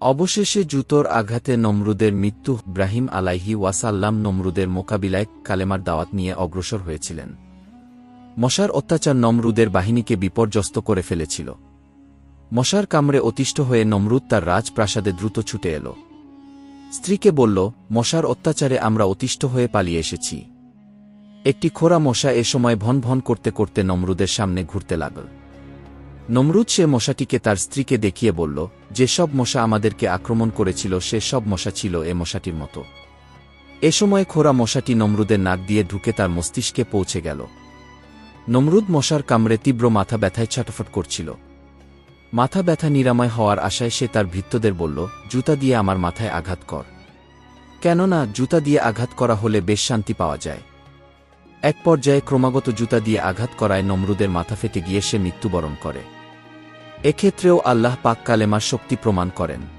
অবশেষে জুতোর আঘাতে নমরুদের মৃত্যু, ইব্রাহিম আলাইহি ওয়াসাল্লাম নমরুদের মোকাবিলায় কালেমার দাওয়াত নিয়ে অগ্রসর হয়েছিলেন। মশার অত্যাচার নমরুদের বাহিনীকে বিপর্যস্ত করে ফেলেছিল। মশার কামড়ে অতিষ্ঠ হয়ে নমরুদ তার রাজপ্রাসাদে দ্রুত ছুটে এল। স্ত্রীকে বলল, মশার অত্যাচারে আমরা অতিষ্ঠ হয়ে পালিয়ে এসেছি। একটি খোরা মশা এ সময় ভন ভন করতে করতে নমরুদের সামনে ঘুরতে লাগল। নমরুদ সে মশাটিকে তার স্ত্রীকে দেখিয়ে বলল, যে সব মশা আমাদেরকে আক্রমণ করেছিল, সে সব মশা ছিল এ মশাটির মতো। এ সময় খোরা মশাটি নমরুদের নাক দিয়ে ঢুকে তার মস্তিষ্কে পৌঁছে গেল। নমরুদ মশার কামড়ে তীব্র মাথা ব্যথায় ছটফট করছিল। মাথা ব্যথা নিরাময় হওয়ার আশায় সে তার ভৃত্যদের বলল, জুতা দিয়ে আমার মাথায় আঘাত কর। কেননা জুতা দিয়ে আঘাত করা হলে বেশ শান্তি পাওয়া যায়। এক পর্যায়ে ক্রমাগত জুতা দিয়ে আঘাত করায় নমরুদের মাথা ফেটে গিয়ে সে মৃত্যুবরণ করে। এক্ষেত্রেও আল্লাহ পাক কালেমার শক্তি প্রমাণ করেন।